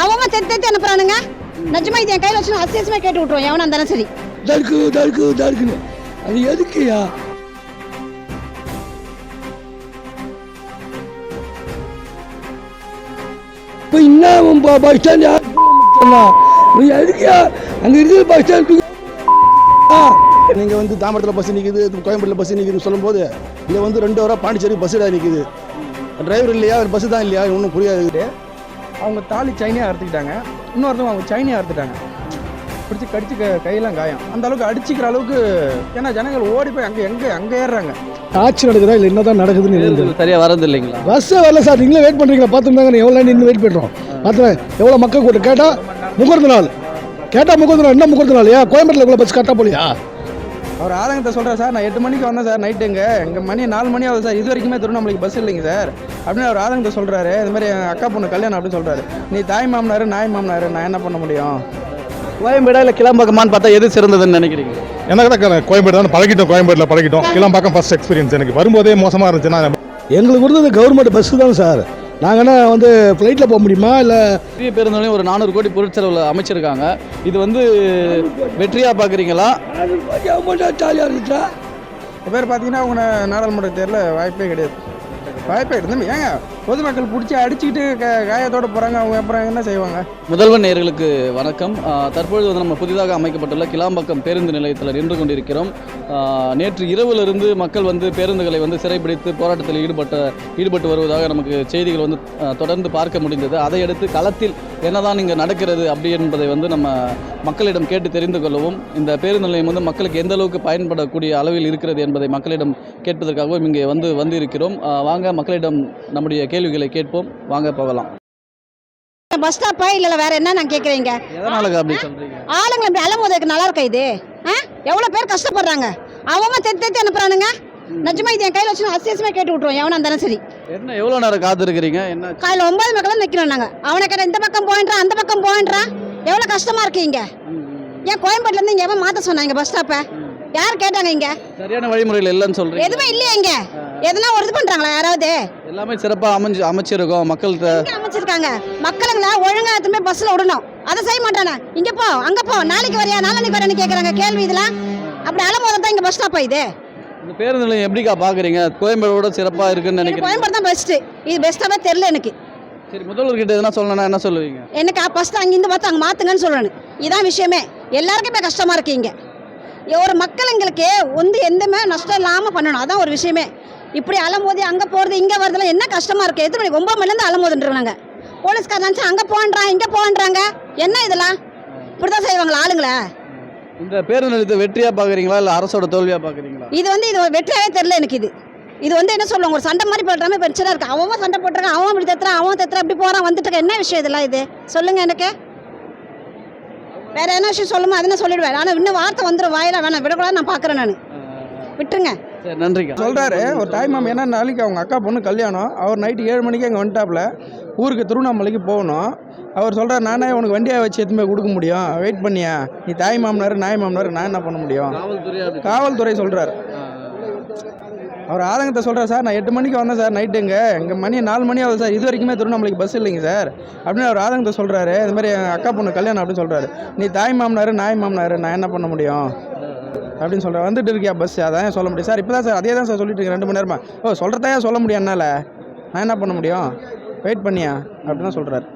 அவன் தெத்து தெத்து அனுப்புறானுங்க. நிஜமா இது என் கையில் வச்சு அசியசமாக கேட்டு விட்டுருவோம். எவனா இருந்தாலும் சரி. தடுக்கு தடுக்கு தடுக்குன்னு. அது எதுக்குயா இப்போ இன்னும் பஸ் ஸ்டாண்ட் எதுக்குயா அங்கே இருக்குது பஸ் ஸ்டாண்ட் நீங்கள் வந்து தாம்பரத்தில் பஸ் நிற்குது கோயம்பேட்டில் பஸ் நிற்குதுன்னு சொல்லும்போது இங்கே வந்து ரெண்டு வாரம் பாண்டிச்சேரி பஸ் நிற்குது டிரைவர் இல்லையா? பஸ் தான் இல்லையா? ஒன்றும் புரியாது. அவங்க தாலி சைனியாக அறுத்துக்கிட்டாங்க. இன்னொருத்தவங்க அவங்க சைனியாக அறுத்துட்டாங்க. பிடிச்சி கடிச்சு க- கையெல்லாம் காயம். அந்த அளவுக்கு அடிச்சுக்கிற அளவுக்கு ஏன்னா ஜனங்கள் ஓடி போய் அங்கே எங்கே அங்கே ஏறுறாங்க. ஆட்சி நடக்குதா இல்லை என்னதான் நடக்குதுன்னு எனக்கு தெரியல. சரியா வரது இல்லைங்களா? பஸ்ஸே வரல சார் நீங்களே வெயிட் பண்ணுறீங்களா பார்த்துருந்தாங்க எவ்வளோ நின்று வெயிட் பண்ணுறோம் பார்த்துறேன் எவ்வளோ மக்கள் கூட்டம். கேட்டால் முகூர்த்த நாள். கேட்டால் முகூர்த்த நாள். என்ன முகூர்த்த நாள்? ஏன் கோயம்பேட்டில் இவ்வளோ பஸ் கரெக்டாக போலியா? அவர் ஆதங்கத்தை சொல்கிறார் சார் நான் எட்டு மணிக்கு வந்தேன் சார் நைட்டுங்க எங்கள் மணி நாலு மணி ஆகுது சார். இது வரைக்குமே திருவண்ணாமலைக்கு பஸ் இல்லைங்க சார். அப்படின்னு அவர் ஆதங்கத்தை சொல்கிறாரு இந்த மாதிரி என் அக்கா பொண்ணு கல்யாணம் அப்படின்னு சொல்கிறாரு நீ தாய் மாமனார் நாய் மாமனார் நான் என்ன பண்ண முடியும்? கோயம்பேடா இல்லை கிளம்பக்கமான்னு பார்த்தா எது சிறந்ததுன்னு நினைக்கிறீங்க? எனக்கு தான் கோயம்பேடு தான் பழகிட்டோம் கோயம்பேட்டில் பழகிட்டோம். கிளம்பாக்கம் ஃபர்ஸ்ட் எக்ஸ்பீரியன்ஸ் எனக்கு. வரும்போதே மோசமாக இருந்துச்சுன்னா எங்களுக்கு கொடுத்தது கவர்மெண்ட் பஸ்ஸு தான் சார். நாங்கள் என்ன வந்து ஃப்ளைட்டில் போக முடியுமா? இல்லை பெரிய பேருந்துலையும் ஒரு நானூறு கோடி பொருட்செலவில் அமைச்சிருக்காங்க. இது வந்து வெற்றியா பார்க்குறீங்களா ஜாலியாக இப்போ பேர் பார்த்தீங்கன்னா அவங்க நாடாளுமன்ற தேர்தலில் வாய்ப்பே கிடையாது. வாய்ப்பே இருந்தது ஏங்க பொதுமக்கள் பிடிச்சி அடிச்சுக்கிட்டு க காயத்தோட போகிறாங்க அவங்க அப்புறம் என்ன செய்வாங்க? முதல்வர் நேயர்களுக்கு வணக்கம். தற்பொழுது வந்து நம்ம புதிதாக அமைக்கப்பட்டுள்ள கிளாம்பாக்கம் பேருந்து நிலையத்தில் நின்று கொண்டிருக்கிறோம். நேற்று இரவிலிருந்து மக்கள் வந்து பேருந்துகளை வந்து சிறைப்பிடித்து போராட்டத்தில் ஈடுபட்ட ஈடுபட்டு வருவதாக நமக்கு செய்திகள் வந்து தொடர்ந்து பார்க்க முடிந்தது. அதையடுத்து களத்தில் என்னதான் இங்கே நடக்கிறது அப்படி என்பதை வந்து நம்ம மக்களிடம் கேட்டு தெரிந்து கொள்ளவும் இந்த பேருந்து நிலையம் வந்து மக்களுக்கு எந்த அளவுக்கு பயன்படக்கூடிய அளவில் இருக்கிறது என்பதை மக்களிடம் கேட்பதற்காகவும் இங்கே வந்து வந்து இருக்கிறோம் வாங்க மக்களிடம் நம்முடைய கேள்விகளை கேட்போம். வாங்க போகலாம். பஸ் ஸ்டாப்பா இல்லை வேற என்ன நான் கேட்குறீங்க? எதனால அப்படி சொல்றீங்க? ஆளுங்களை இப்படி அலமோதுக்கு நல்லா இருக்கா இது? ஆ எவ்வளோ பேர் கஷ்டப்படுறாங்க? அவன் தெத்து தெத்து அனுப்புறானுங்க. நிஜமா இது என் கையில் வச்சு அசியசமாக கேட்டு விட்டுருவோம் எவனா இருந்தாலும் சரி. என்ன எவ்வளோ நேரம் காத்திருக்கிறீங்க? என்ன? காலையில் ஒன்பது மக்கள் நிற்கிறோம் நாங்கள் அவனை கேட்ட இந்த பக்கம் போயின்றான் அந்த பக்கம் போயின்றான் எவ்வளோ கஷ்டமா இருக்கு இங்க? ஏன் கோயம்பேட்டிலேருந்து இங்கே எவன் மாற்ற சொன்னாங்க பஸ் ஸ்டாப்பை யார் கேட்டாங்க இங்க? சரியான வழிமுறையில் இல்லைன்னு சொல்றீங்க. எதுவுமே இல்லையா இங்க. எதுனா ஒரு இது பண்றாங்களா யாராவது? எல்லாமே சிறப்பாக அமைஞ்சு அமைச்சிருக்கோம். மக்கள்கிட்ட அமைச்சிருக்காங்க. மக்களுங்கள ஒழுங்கா எத்தனை பஸ்ல விடணும். அதை செய்ய மாட்டானே? இங்க போ அங்க போ. நாளைக்கு வரையா நாளைக்கு வரையான்னு கேக்குறாங்க கேள்வி இதெல்லாம். அப்படி அலமோதம் தான் இங்க பஸ் ஸ்டாப்பா இது. இந்த பேருந்து நிலையம் எப்படிக்கா பார்க்குறீங்க கோயம்பேடோட சிறப்பாக இருக்குன்னு நினைக்கிறேன் கோயம்பேடு தான் பெஸ்ட் இது பெஸ்ட்டாவே தெரியல எனக்கு. சரி முதல்வர்கிட்ட எதனா சொல்லணும்னா என்ன சொல்லுவீங்க? எனக்கு ஃபஸ்ட்டு அங்கிருந்து பார்த்து அங்கே மாற்றுங்கன்னு சொல்லணும். இதான் விஷயமே. எல்லாருக்குமே கஷ்டமாக இருக்கு இங்கே. ஒரு மக்களுங்களுக்கு வந்து எந்தமே நஷ்டம் இல்லாமல் பண்ணணும். அதான் ஒரு விஷயமே. இப்படி அலமோதி அங்கே போகிறது இங்கே வரதுலாம் என்ன கஷ்டமாக இருக்குது எத்தனை மணிக்கு? ஒம்பது மணிலேருந்து அலமோதுன்றாங்க நினச்சா அங்கே போன்றான் இங்கே போன்றாங்க என்ன இதெல்லாம்? இப்படி தான் செய்வாங்களா ஆளுங்களா? இந்த பேருந்து நிலையத்தை வெற்றியாக பார்க்குறீங்களா இல்லை அரசோட தோல்வியாக பார்க்குறீங்களா? இது வந்து இது வெற்றியாவே தெரியல எனக்கு இது. இது வந்து என்ன சொல்லுவாங்க? ஒரு சண்டை மாதிரி போடுற மாதிரி பிரச்சனை இருக்கு. அவன் சண்டை போட்டுருக்கான் அவன் இப்படி தத்துறான் அவன் தத்துறான் இப்படி போறான் வந்துட்டு. என்ன விஷயம் இதெல்லாம் இது? சொல்லுங்க எனக்கு. வேற என்ன விஷயம் சொல்லுமா? அது என்ன சொல்லிடுவேன். ஆனால் இன்னும் வார்த்தை வந்துடும் வாயில வேணாம். விடக்கூடாது நான் பார்க்குறேன் நான். விட்டுருங்க. சரி நன்றிக்கா. சொல்கிறாரு ஒரு தாய் மாமன் என்ன நாளைக்கு அவங்க அக்கா பொண்ணு கல்யாணம். அவர் நைட்டு ஏழு மணிக்கு அங்கே வந்துட்டாப்புல. ஊருக்கு திருவண்ணாமலைக்கு போகணும். அவர் சொல்கிறார் நானே உனக்கு வண்டியாக வச்சு எதுவுமே கொடுக்க முடியும்? வெயிட் பண்ணியா. நீ தாய் மாமனார் நாய் மாமனார் நான் என்ன பண்ண முடியும்? காவல்துறை சொல்கிறார் அவர் ஆதங்கத்தை சொல்கிறார் சார் நான் எட்டு மணிக்கு வந்தேன் சார் நைட்டுங்க எங்கள் மணி நாலு மணி ஆகுது சார். இது வரைக்குமே திருவண்ணாமலைக்கு பஸ் இல்லைங்க சார். அப்படின்னு அவர் ஆதங்கத்தை சொல்கிறாரு இந்த மாதிரி என் அக்கா பொண்ணு கல்யாணம் அப்படின்னு சொல்கிறாரு நீ தாய் மாமனார் நாய் மாமனார் நான் என்ன பண்ண முடியும்? அப்படின்னு சொல்கிறேன் வந்துட்டு இருக்கியா பஸ் அதான் சொல்ல முடியும். சார் இப்போ தான் சார் அதே தான் சார் சொல்லிட்டு இருக்கேன். ரெண்டு மணி நேரமா. ஓ சொல்கிறதையா சொல்ல முடியும் என்னால்? நான் என்ன பண்ண முடியும்? வெயிட் பண்ணியா? அப்படின்னு தான் சொல்கிறாரு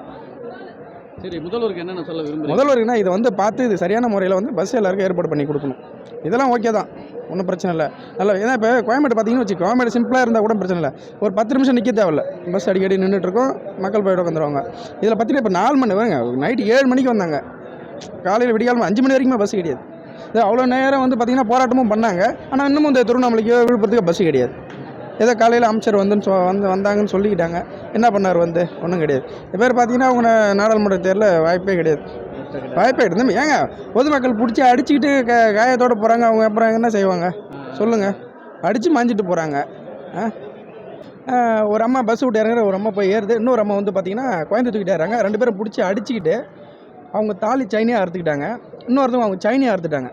சரி முதல்வருக்கு என்னென்ன சொல்ல விரும்புறீங்க? முதல்வருக்குன்னா இதை வந்து பார்த்து இது சரியான முறையில் வந்து பஸ் எல்லாருக்கும் ஏற்பாடு பண்ணி கொடுக்கணும். இதெல்லாம் ஓகே தான். ஒன்றும் பிரச்சனை இல்லை. நல்லா ஏன்னா இப்போ கோயம்பேடு பார்த்தீங்கன்னு வச்சு கோயம்பேடு சிம்பிளாக இருந்தால் கூட பிரச்சனை இல்லை. ஒரு பத்து நிமிஷம் நிற்க தேவையில்ல. பஸ் அடிக்கடி நின்றுட்டு இருக்கோம் மக்கள் போய்ட்டு உட்காந்துருவாங்க இதில் பார்த்தீங்கன்னா இப்போ நாலு மணி வருங்க நைட்டு ஏழு மணிக்கு வந்தாங்க. காலையில் விடிகாலம் அஞ்சு மணி வரைக்குமே பஸ் கிடையாது. இது அவ்வளோ நேரம் வந்து பார்த்திங்கன்னா போராட்டமும் பண்ணாங்க. ஆனால் இன்னமும் இந்த திருவண்ணாமலைக்கோ விழுப்புரத்துக்கு பஸ் கிடையாது. ஏதோ காலையில் அமைச்சர் வந்துன்னு சொ வந்து வந்தாங்கன்னு சொல்லிக்கிட்டாங்க. என்ன பண்ணார் வந்து? ஒன்றும் கிடையாது. இப்போ பேர் பார்த்தீங்கன்னா அவங்க நாடாளுமன்ற தேர்தலில் வாய்ப்பே கிடையாது. வாய்ப்பே கிடையாது. ஏங்க பொதுமக்கள் பிடிச்சி அடிச்சுக்கிட்டு க காயத்தோட போகிறாங்க அவங்க அப்புறம் என்ன செய்வாங்க? சொல்லுங்கள் அடித்து மாஞ்சிட்டு போகிறாங்க ஒரு அம்மா பஸ் விட்டு இறங்குற ஒரு அம்மா போய் ஏறுது. இன்னொரு அம்மா வந்து பார்த்தீங்கன்னா குழந்தை தூக்கிட்டு ஏறாங்க ரெண்டு பேரும் பிடிச்சி அடிச்சுக்கிட்டு அவங்க தாலி சைனியாக அறுத்துக்கிட்டாங்க. இன்னொருத்தவங்க அவங்க சைனியாக அறுத்துட்டாங்க.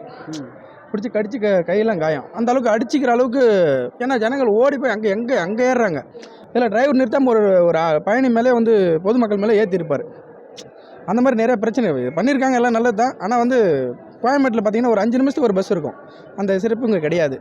பிடிச்சி கடிச்சு க கையெல்லாம் காயம். அந்த அளவுக்கு அடிச்சிக்கிற அளவுக்கு ஏன்னா ஜனங்கள் ஓடி போய் அங்கே எங்கே அங்கே ஏறுறாங்க. இதில் டிரைவர் நிறுத்தாமல் ஒரு ஒரு பயணி மேலே வந்து பொதுமக்கள் மேலே ஏற்றிருப்பார் அந்த மாதிரி நிறைய பிரச்சனை பண்ணியிருக்காங்க எல்லாம் நல்லது தான் ஆனால் வந்து கோயம்பேட்டில் பார்த்தீங்கன்னா ஒரு அஞ்சு நிமிஷத்துக்கு ஒரு பஸ் இருக்கும். அந்த சிறப்பு இங்கே கிடையாது.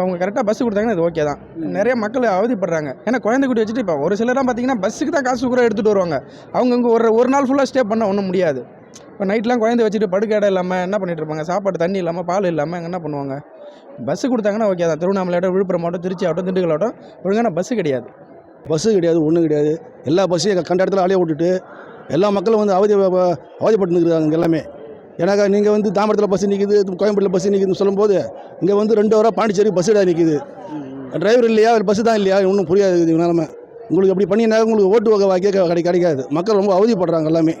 அவங்க கரெக்டாக பஸ் கொடுத்தாங்கன்னா அது ஓகே தான். நிறைய மக்கள் அவதிப்படுறாங்க. ஏன்னா குழந்தை குட்டி வச்சுட்டு இப்போ ஒரு சிலராக பார்த்தீங்கன்னா பஸ்ஸுக்கு தான் காசு கூட எடுத்துகிட்டு வருவாங்க. அவங்க இங்கே ஒரு ஒரு நாள் ஃபுல்லாக ஸ்டே பண்ண ஒன்றும் முடியாது. இப்போ நைட்லாம் குழந்தை வச்சுட்டு படுக்க இடம் இல்லாமல் என்ன பண்ணிட்டு இருப்பாங்க? சாப்பாடு தண்ணி இல்லாமல் பால் இல்லாமல் அங்கே என்ன பண்ணுவாங்க? பஸ்ஸு கொடுத்தாங்கன்னா ஓகே தான். திருவண்ணாமலை ஆகட்டும் விழுப்புரம் ஆகட்டும் திருச்சி ஆகட்டும் திண்டுக்கல் ஆகட்டும் ஒழுங்கான பஸ்ஸு கிடையாது. பஸ்ஸு கிடையாது ஒன்றும் கிடையாது. எல்லா பஸ்ஸையும் கண்ட இடத்துல அலைய விட்டுட்டு எல்லா மக்களும் வந்து அவதி அவதிப்பட்டு இங்கே எல்லாமே. ஏன்னாக்கா நீங்கள் வந்து தாம்பரத்தில் பஸ் நிற்கிது கோயம்பேட்டில் பஸ் நிற்கிதுன்னு சொல்லும்போது இங்கே வந்து ரெண்டு வாரம் பாண்டிச்சேரி பஸ் இடம் நிற்கிது டிரைவர் இல்லையா? பஸ்ஸு தான் இல்லையா? ஒன்றும் புரியாது இது நிலமை. உங்களுக்கு அப்படி பண்ணினா உங்களுக்கு ஓட்டு வகை வாக்கிய கிடைக்காது. மக்கள் ரொம்ப அவதிப்படுறாங்க எல்லாமே.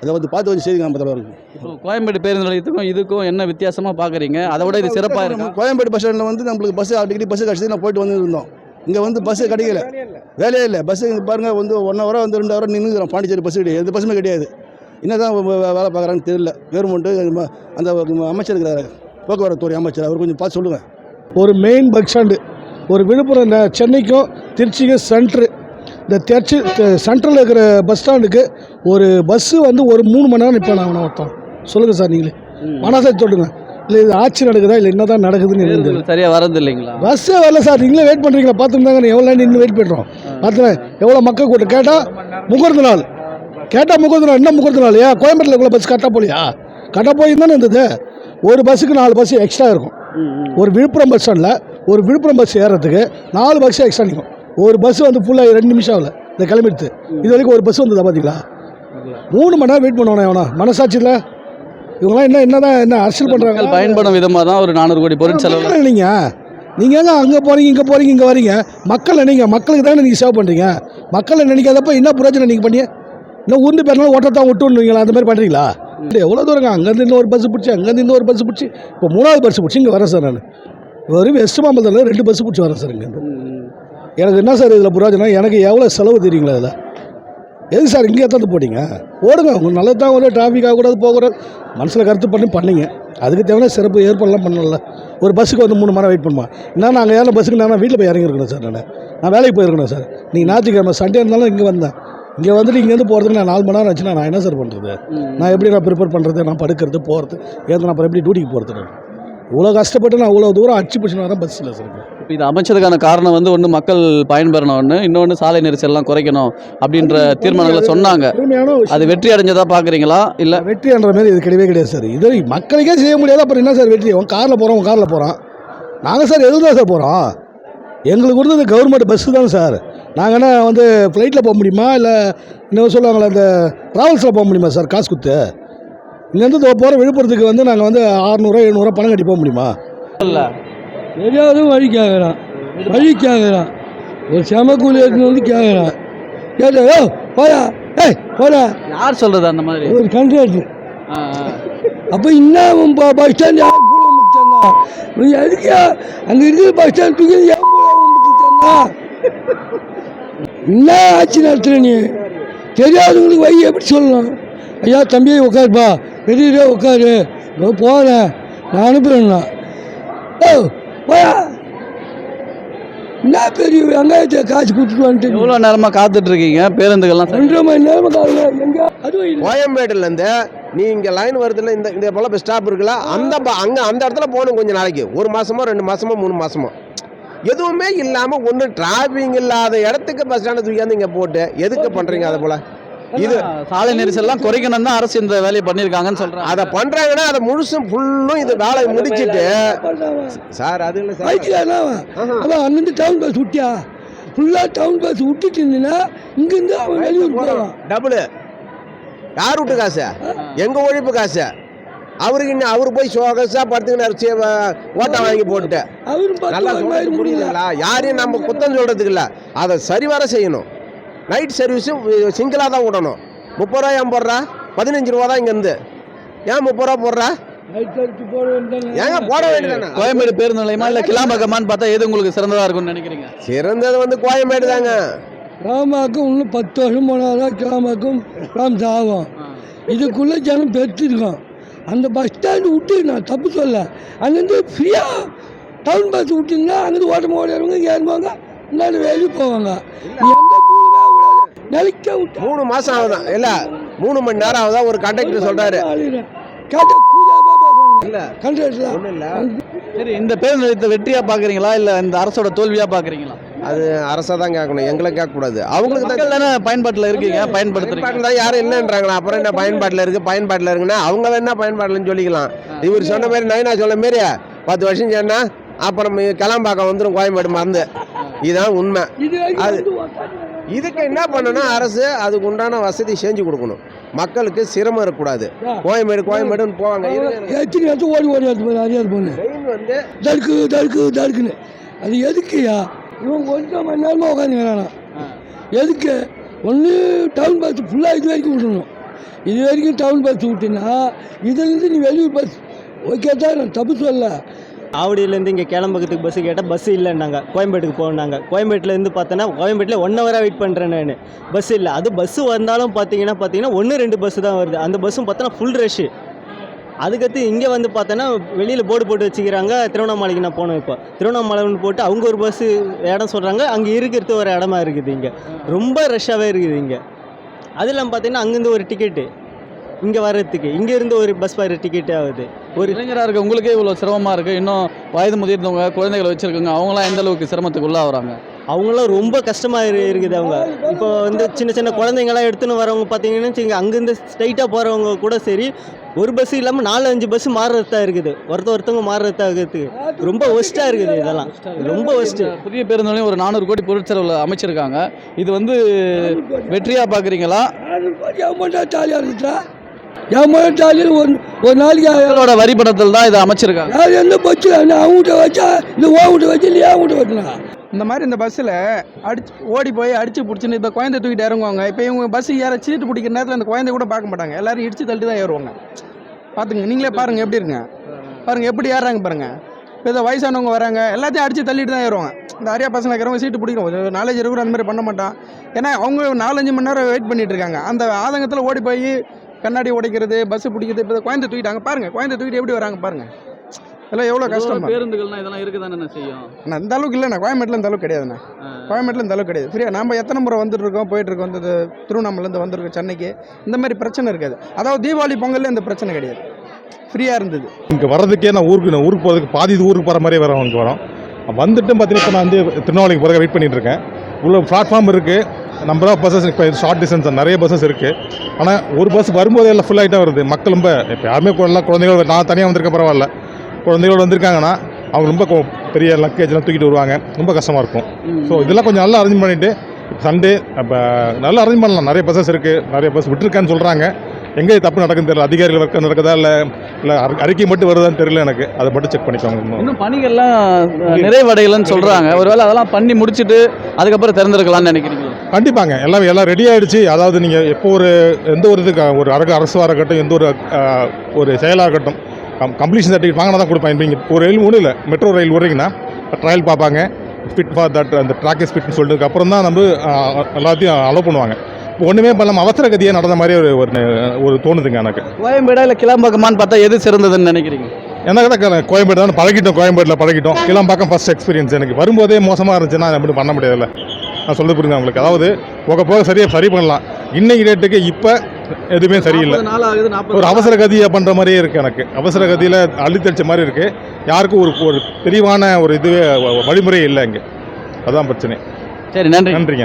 அதை வந்து பார்த்து வச்சு செய்யுங்க நம்ம தலைவருக்கு இப்போ கோயம்பேடு பேருந்து நிலையத்துக்கும் இதுக்கும் என்ன வித்தியாசமாக பார்க்குறீங்க? அதை விட இது சிறப்பாக இருக்கா? கோயம்பேடு பஸ் ஸ்டாண்டில் வந்து நம்மளுக்கு பஸ் அடிக்கடி பஸ்ஸு கிடச்சி நான் போயிட்டு வந்து இருந்தோம் இங்கே வந்து பஸ்ஸு கிடைக்கல. வேலையே இல்லை. பஸ்ஸு இங்கே பாருங்கள் வந்து ஒன் ஹவராக வந்து ரெண்டு ஹவராக நின்றுக்கிறோம் பாண்டிச்சேரி பஸ் கிடையாது எந்த பஸ்ஸுமே கிடையாது. என்னதான் வே- வே- வேலை பார்க்குறாங்கன்னு தெரியல. கவர்மெண்ட்டு அந்த அமைச்சர் இருக்கிறாரு. போக்குவரத்து துறை அமைச்சர். அவர் கொஞ்சம் பார்த்து சொல்லுங்கள் ஒரு மெயின் பஸ் ஸ்டாண்டு ஒரு விழுப்புரம் சென்னைக்கும் திருச்சிக்கும் சென்ட்ரு இந்த திருச்சி சென்ட்ரலில் இருக்கிற பஸ் ஸ்டாண்டுக்கு ஒரு பஸ்ஸு வந்து ஒரு மூணு மணி நேரம் நிற்பான் அவனை ஒருத்தன். சொல்லுங்கள் சார் நீங்களே. மனசை சொல்லுங்க. இல்லை இது ஆட்சி நடக்குதா? இல்லை என்ன தான் நடக்குதுன்னு சரியாக வரது இல்லைங்களா பஸ்ஸே வரல சார். நீங்களே வெயிட் பண்ணுறீங்களா பார்த்துருந்தாங்க எவ்வளோ நேரம் நின்று வெயிட் பண்ணுறோம் பார்த்துறேன். எவ்வளோ மக்கள் கூட்டம்? கேட்டால் முகூர்த்த நாள். கேட்டால் முகூர்த்த நாள் என்ன முகூர்த்த நாள். ஏன்? கோயம்பேட்டில் இவ்வளோ பஸ் கரெக்டாக போலியா கரெக்டாக போய் தானே இருந்தது? ஒரு பஸ்ஸுக்கு நாலு பஸ் எக்ஸ்ட்ரா இருக்கும். ஒரு விழுப்புரம் பஸ் ஸ்டாண்டில் ஒரு விழுப்புரம் பஸ் ஏறுறதுக்கு நாலு பஸ் எக்ஸ்ட்ரா நிற்கும் ஒரு பஸ் வந்து ஃபுல்லாக ரெண்டு நிமிஷம் ஆகல. இந்த கிளம்பிடுது இது வரைக்கும் ஒரு பஸ் வந்ததா பார்த்தீங்களா மூணு மணி நேரம் வெயிட் பண்ணுவானே எவனா மனசாட்சி இல்லை? இவங்களாம் என்ன என்ன தான் என்ன அரசியல் பண்ணுறாங்க பயன்படும் விதமாக தான் ஒரு நானூறு கோடி பொருட்செலவு மக்கள் இல்லைங்க. நீங்கள் எங்க அங்கே போகிறீங்க இங்கே போகிறீங்க இங்கே வரீங்க? மக்கள் நினைங்க மக்களுக்கு தானே நீங்கள் சேவ் பண்ணுறீங்க மக்களை நினைக்காதப்ப என்ன பிரயோஜனம் நீங்கள் பண்ணி இன்னும் உருண்டு பேரலாம் ஓட்டத்தான் விட்டுருந்தீங்களா அந்த மாதிரி பண்ணுறீங்களா இல்லை எவ்வளோ தூரங்க அங்கேருந்து இன்னொரு பஸ் பிடிச்சி அங்கேருந்து இன்னொரு பஸ் பிடிச்சி இப்போ மூணாவது பஸ் பிடிச்சி இங்கே வரேன் சார் நான். வெறும் வெஸ்ட் மாம்பலத்தில் ரெண்டு பஸ் பிடிச்சி வரேன் சார் இங்கேருந்து. எனக்கு என்ன சார் இதில் பிரயோஜனம் எனக்கு எவ்வளோ செலவு தெரியுங்களா இதில்? எது சார் இங்கே எத்தாந்து போட்டீங்க? ஓடுங்க உங்களுக்கு நல்லது தான் வந்து டிராஃபிக் ஆகக்கூடாது போகக்கூடாது மனசில் கருத்து பண்ணி பண்ணீங்க. அதுக்கு தேவையான சிறப்பு ஏற்பாடுலாம் பண்ணல ஒரு பஸ்ஸுக்கு வந்து மூணு மணி வெயிட் பண்ணுமா? என்ன நாங்கள் ஏன்னா பஸ்ஸுக்கு நான் வீட்டில் போய் இறங்கிருக்கணும் சார் நான். நான் வேலைக்கு போயிருக்கணும் சார். நீங்கள் ஞாயிற்றுக்கிழமை சண்டே இருந்தாலும் இங்கே வந்தேன். இங்கே வந்துட்டு இங்கேருந்து போகிறதுக்கு நான் நாலு மணி நேரம் ஆச்சுன்னா நான் என்ன சார் பண்ணுறது நான் எப்படி நான் ப்ரிப்பேர் பண்ணுறது நான் படுக்கிறது போகிறது ஏன் நான் அப்புறம் எப்படி டியூட்டிக்கு போகிறது நான்? இவ்வளோ கஷ்டப்பட்டு நான் இவ்வளோ தூரம் அடிச்சு பிடிச்சின்னு வரேன் பஸ் இல்லை சார். இப்போ இது அமைச்சதுக்கான காரணம் வந்து ஒன்று மக்கள் பயன்பெறணும் ஒன்று இன்னொன்று சாலை நெரிசல்லாம் குறைக்கணும் அப்படின்ற தீர்மானங்களை சொன்னாங்க. அது வெற்றி அடைஞ்சதா பார்க்குறீங்களா இல்லை. வெற்றி என்ற மாதிரி இது கிடையவே கிடையாது சார். இது மக்களுக்கே செய்ய முடியாது. அப்புறம் என்ன சார் வெற்றி? உன் காரில் போகிறோம் உன் காரில் போகிறோம் நாங்கள் சார் எதுவும் தான் சார் போகிறோம் எங்களுக்கு கொடுத்தது கவர்மெண்ட் பஸ்ஸு தான் சார். நாங்கள் என்ன வந்து ஃப்ளைட்டில் போக முடியுமா? இல்லை இன்னும் சொல்லுவாங்களே இந்த ட்ராவல்ஸில் போக முடியுமா சார்? காசு கொடுத்து. இங்கேருந்து போகிற விழுப்புரத்துக்கு வந்து நாங்கள் வந்து அறநூறுவா எழுநூறுவா பணம் கட்டி போக முடியுமா? தெரியாத வழி கேட்குறான் வழி கேட்குறான் ஒரு செம கூலி எடுத்துன்னு வந்து கேட்குறான் கேட்டா ஓ போயா ஏய் போடா. யார் சொல்றது அந்த மாதிரி? ஒரு கண்ட்ராக்டர். அப்போ இன்னும் பஸ் ஸ்டாண்ட் யார் கூட முடிச்சா நீ எதுக்கு அங்கே இருக்கிற பஸ் ஸ்டாண்ட் தூக்கி ஏன் முடிச்சா என்ன ஆச்சு நடத்துற நீ? தெரியாதவங்களுக்கு வை எப்படி சொல்லலாம் ஐயா தம்பி உட்காருப்பா வெளியே உட்காரு போகிறேன் நான் அனுப்புகிறேன்னா ஓ என்ன பெரிய வெங்காயத்தை காசு கொடுத்துட்டு வந்துட்டு எவ்வளோ நேரமாக காத்துட்டு இருக்கீங்க பேருந்துகள்லாம் ரெண்டரை மணி நேரம் காலையில் எங்கே? அதுவும் இல்லை. கோயம்பேடுலேருந்து நீ இங்கே லைன் வருதுல இந்த இந்த போல பஸ் ஸ்டாப் இருக்குல்ல அந்த அங்கே அந்த இடத்துல போகணும் கொஞ்சம் நாளைக்கு. ஒரு மாசமோ ரெண்டு மாசமோ மூணு மாசமோ. எதுவுமே இல்லாமல் ஒன்று டிராஃபிக் இல்லாத இடத்துக்கு பஸ் ஸ்டாண்டை தூக்கியாந்து இங்கே போட்டு எதுக்கு பண்ணுறீங்க அதை போல்? இது சாலை நெரிசல்லாம் குறைக்கணும் தான் அரசு இந்த வேலையை பண்ணியிருக்காங்கன்னு சொல்கிறாங்க அதை பண்ணுறாங்கன்னா அதை முழுசும் ஃபுல்லும் இது வேலையை முடிச்சிட்டு சார் அது இல்லை சார். அவன். அங்கேருந்து டவுன் பஸ் விட்டியா ஃபுல்லாக டவுன் பஸ் விட்டுட்டு இருந்தீங்கன்னா இங்கேருந்து அவன் வெளியூர் போகலாம் டபுள் யார் விட்டு காசு? எங்கள் ஒழிப்பு காசு? அவருக்கு இன்னும் அவர் போய் சோகஸாக படுத்துக்கினார் ஓட்டை வாங்கி போட்டுட்டு. அவரும் நல்லா முடியல யாரையும் நம்ம குத்தம் சொல்றதுக்கு இல்ல. அதை சரிவர செய்யணும். நைட் சர்வீஸும் சிங்கிளாக தான் விடணும் முப்பது ரூபாய் ஐம்பது ரூபா பதினஞ்சு ரூபா தான் இங்கேருந்து. ஏன் முப்பது ரூபா போடுறா? ஏங்க போட வேண்டியதானே கோயம்பேடு பேருந்து நிலையமா இல்லை கிளாம்பக்கமான்னு பார்த்தா எது உங்களுக்கு சிறந்ததாக இருக்கும்னு நினைக்கிறீங்க? சிறந்தது வந்து கோயம்பேடு தாங்க. ராமாக்கும் இன்னும் பத்து வருஷம் போனாதான் கிராமக்கும் ராம்ஸ் ஆகும் இதுக்குள்ளே ஜனம் பெற்றுருக்கோம் அந்த பஸ் ஸ்டாண்டு விட்டு நான் தப்பு சொல்ல. அங்கேருந்து ஃப்ரீயாக டவுன் பஸ் விட்டுருந்தா அங்கேருந்து ஓட்டம் ஓடிறவங்க ஏறுவாங்க முன்னாடி வெளியே போவாங்க. எந்த நிலைக்க விட்டு. மூணு மாசம் ஆகுதான். இல்ல மூணு மணி நேரம் ஆகுதா ஒரு கண்டக்டர் சொல்கிறாரு இல்ல. கண்டக்டர்ல ஒன்றும் இல்லை. சரி இந்த பேருந்து நிலையத்தை வெற்றியா பாக்குறீங்களா இல்ல இந்த அரசோட தோல்வியா பாக்குறீங்களா அது அரசை தான் கேட்கணும். எங்களை கேட்கக்கூடாது. அவங்களுக்கு தான் பயன்பாட்டுல இருக்கீங்க? பயன்படுத்துறீங்க. தான் யாரும் இல்லைன்றாங்களா அப்புறம் என்ன பயன்பாட்டில் இருக்குது பயன்பாட்டில் இருக்குன்னா அவங்க வேணா பயன்பாட்டில்னு சொல்லிக்கலாம். இவர் சொன்ன மாதிரி நைனா சொன்ன மாரி பத்து வருஷம் சொன்னா அப்புறம் கிளம்பாக்கம் வந்துடும் கோயம்பேடு மறந்து. இதுதான் உண்மை. அது- இதுக்கு என்ன பண்ணணும்? அரசு அதுக்கு உண்டான வசதி செஞ்சு கொடுக்கணும். மக்களுக்கு சிரமம் இருக்கக்கூடாது. கோயம்பேடு கோயம்பேடுன்னு போவாங்க. எத்தனை இடத்துல ஓடி ஓடி அது போல அறியாது போன மெயின் வந்து தடுக்கு தடுக்கு தடுக்குன்னு. அது எதுக்குயா இவன் ஒன்றரை மணி நேரமாக உட்காந்துக்கிறானா எதுக்கு? ஒன்று டவுன் பஸ் ஃபுல்லாக இது வரைக்கும் விடணும். இது வரைக்கும் டவுன் பஸ் விட்டுனா இதுலேருந்து நீ வெளியூர் பஸ் ஓகே தான் நான் தப்பு சொல்லல. ஆவடியிலேருந்து இங்கே கிளம்புறதுக்கு பஸ்ஸு கேட்டால் பஸ் இல்லைன்னாங்க. கோயம்பேட்டுக்கு போனாங்க. கோயம்பேட்டிலேருந்து பார்த்தோன்னா கோயம்பேட்டில் ஒன் ஹவராக வெயிட் பண்ணுறேன் நான். பஸ் இல்லை. அது பஸ்ஸு வந்தாலும் பார்த்தீங்கன்னா பார்த்தீங்கன்னா ஒன்று ரெண்டு பஸ்ஸு தான் வருது. அந்த பஸ்ஸும் பார்த்தோன்னா ஃபுல் ரஷ்ஷு அதுக்கடுத்து இங்கே வந்து பார்த்தோன்னா வெளியில் போர்டு போட்டு வச்சுக்கிறாங்க. திருவண்ணாமலைக்கு நான் போனோம் இப்போ. திருவண்ணாமலைன்னு போட்டு அவங்க ஒரு பஸ்ஸு இடம் சொல்கிறாங்க அங்கே இருக்கிறது ஒரு இடமா இருக்குது இங்கே. ரொம்ப ரஷ்ஷாகவே இருக்குது இங்கே. அது இல்லாமல் பார்த்தீங்கன்னா அங்கேருந்து ஒரு டிக்கெட்டு இங்கே வர்றதுக்கு. இங்கேருந்து ஒரு பஸ் வர டிக்கெட்டே ஆகுது. ஒரு இளைஞராக இருக்க உங்களுக்கே இவ்வளோ சிரமமாக இருக்குது இன்னும் வயது முதிர்ந்தவங்க குழந்தைகளை வச்சுருக்கவங்க அவங்களாம் எந்த அளவுக்கு சிரமத்துக்கு உள்ளாகிறாங்க? அவங்களாம் ரொம்ப கஷ்டமாக இரு இருக்குது அவங்க. இப்போ வந்து சின்ன சின்ன குழந்தைங்களாம் எடுத்துன்னு வரவங்க பார்த்தீங்கன்னா வச்சுங்க அங்கேருந்து ஸ்ட்ரைட்டாக போகிறவங்க கூட சரி ஒரு பஸ் இல்லாமல் நாலு அஞ்சு பஸ் மாறுறது இருக்குது. ஒருத்த ஒருத்தவங்க மாறுறது இருக்குது. ரொம்ப ஒஸ்ட்டாக இருக்குது இதெல்லாம். ரொம்ப ஒஸ்ட்டு புதிய பேருந்து நிலையம் ஒரு நானூறு கோடி பொருட்செலவில் அமைச்சிருக்காங்க. இது வந்து வெற்றியாக பார்க்குறீங்களா என் ஜாலியில் ஒரு ஒரு நாளைக்கு மக்களோட வரி பணத்தில் தான் இதை அமைச்சிருக்காங்க. யார் எந்த பச்சு அவங்ககிட்ட வச்சா இல்லை உங்ககிட்ட வச்சு இல்லை வைக்கலாம் இந்த மாதிரி இந்த பஸ்ஸில் அடிச்சு ஓடி போய் அடிச்சு பிடிச்சின்னு இப்போ குழந்தை தூக்கிட்டு இறங்குவாங்க. இப்போ இவங்க பஸ் ஏற சீட்டு பிடிக்கிற நேரத்தில் அந்த குழந்தைய கூட பார்க்க மாட்டாங்க. எல்லாரும் இடிச்சு தள்ளிட்டு தான் ஏறுவாங்க. பார்த்துங்க நீங்களே பாருங்கள் எப்படி இருங்க. பாருங்கள் எப்படி ஏறுறாங்க பாருங்கள் இப்போ இதை வயசானவங்க வராங்க எல்லாத்தையும் அடிச்சு தள்ளிட்டு தான் ஏறுவாங்க. இந்த அரியா பசங்க இருக்கிறவங்க சீட்டு பிடிக்கும் ஒரு நாலேஜ் இருக்கிற அந்த மாதிரி பண்ண மாட்டான். ஏன்னா அவங்க நாலஞ்சு மணி நேரம் வெயிட் பண்ணிட்டு இருக்காங்க. அந்த ஆதங்கத்தில் ஓடி போய் கண்ணாடி உடைக்கிறது பஸ் பிடிக்கிறது இப்போ குழந்தை தூக்கிட்டாங்க. பாருங்கள் குழந்தை தூக்கிட்டு எப்படி வராங்க பாருங்கள் இதெல்லாம் எவ்வளோ கஷ்டம் பேருந்துகள்னா இதெல்லாம் இருக்க தானே செய்யும்? அண்ணா இந்த அளவுக்கு இல்லைண்ணா. கோயம்பேட்டில் இந்த அளவுக்கு கிடையாதுண்ணா. கோயம்பேட்டில் இந்த அளவுக்கு கிடையாது. ஃப்ரீயாக நம்ம எத்தனை முறை வந்துட்டு இருக்கோம் போயிட்டு இருக்கோம் இந்த திருவண்ணாமலேருந்து வந்திருக்கோம் சென்னைக்கு. இந்த மாதிரி பிரச்சனை இருக்காது. அதாவது தீபாவளி பொங்கல்ல இந்த பிரச்சனை கிடையாது. ஃப்ரீயாக இருந்தது. இங்கே வர்றதுக்கே நான் ஊருக்கு நான் ஊருக்கு போகிறதுக்கு பாதி இது ஊருக்கு போகிற மாதிரியே வரோம் இங்கே வரோம். வந்துட்டு பார்த்தீங்கன்னா இப்போ நான் வந்து திருநெல்வேலிக்கு போகிறதுக்கு வெயிட் பண்ணிட்டு இருக்கேன். உள்ள பிளாட்ஃபார்ம் இருக்குது நம்பர் ஆஃப் பஸ்ஸஸ் இப்போ ஷார்ட் டிஸ்டன்ஸ் நிறைய பஸ்ஸஸ் இருக்குது ஆனால் ஒரு பஸ் வரும்போது எல்லாம் ஃபுல் ஆகிட்டே வருது. மக்கள் ரொம்ப இப்போ யாருமே எல்லாம் குழந்தைகள் நான் தனியாக வந்திருக்க பரவாயில்ல. குழந்தைகள் வந்திருக்காங்கன்னா அவங்க ரொம்ப பெரிய லக்கேஜ்லாம் தூக்கிட்டு வருவாங்க. ரொம்ப கஷ்டமாக இருக்கும். ஸோ இதெல்லாம் கொஞ்சம் நல்லா அரேஞ்ச் பண்ணிவிட்டு சண்டே அப்போ நல்லா அரேஞ்ச் பண்ணலாம். நிறைய பஸ்ஸஸ் இருக்குது நிறைய பஸ் விட்டுருக்கான்னு சொல்கிறாங்க எங்கே தப்பு நடக்குன்னு தெரியல. அதிகாரிகள் ஒர்க் நடக்குதா இல்லை இல்லை அறிக்கை மட்டும் வருதான்னு தெரியல எனக்கு. அதை மட்டும் செக் பண்ணிக்கோங்க இன்னும். பணிகள்லாம் நிறைவடையலைன்னு சொல்கிறாங்க ஒருவேளை அதெல்லாம் பண்ணி முடிச்சுட்டு அதுக்கப்புறம் திறந்துருக்கலாம்னு நினைக்கிறீங்களா? கண்டிப்பாங்க. எல்லாம் எல்லாம் ரெடி ஆயிடுச்சு. அதாவது நீங்கள் எப்போ ஒரு எந்த ஒரு இதுக்கு ஒரு அரக அரசாக இருக்கட்டும் எந்த ஒரு ஒரு செயலாக இருக்கட்டும் கம் கம்ப்ளீஷன் சர்டிஃபிகேட் வாங்கினா தான் இப்போ நீங்கள் ஒரு ரயில் ஒன்றும் இல்லை மெட்ரோ ரயில் விட்றீங்கன்னா ட்ரையல் பார்ப்பாங்க. ஃபிட் ஃபார் தட் அந்த ட்ராக் இஸ் ஃபிட்னு சொல்லிட்டு அப்புறம் தான் நம்ம எல்லாத்தையும் அலோவ் பண்ணுவாங்க. இப்போ ஒன்றுமே பண்ணாமல் அவசர கதியாக நடந்த மாதிரி ஒரு ஒரு ஒரு தோணுதுங்க எனக்கு. கோயம்பேடா இல்லை கிளம்பக்கமான்னு பார்த்தா எது சிறந்ததுன்னு நினைக்கிறீங்க? எனக்கு தான் கோயம்பேடு தான் பழகிட்டோம் கோயம்பேட்டில் பழகிட்டோம். கிளம்பாக்கம் ஃபர்ஸ்ட் எக்ஸ்பீரியன்ஸ் எனக்கு. வரும்போதே மோசமாக இருந்துச்சுன்னா அப்படி பண்ண முடியாதுல்ல. நான் சொல்ல புரியுது உங்களுக்கு? அதாவது போக போக சரியாக சரி பண்ணலாம். இன்னைக்கு ரேட்டுக்கு இப்போ எதுவுமே சரியில்லை. ஒரு அவசர கதியை பண்ணுற மாதிரியே இருக்குது எனக்கு. அவசர கதியில் அழுத்தடிச்ச மாதிரி இருக்குது யாருக்கும் ஒரு ஒரு தெளிவான ஒரு இதுவே வ- வழிமுறையே இல்லை இங்கே. அதான் பிரச்சனை. சரி நன்றி. நன்றிங்க.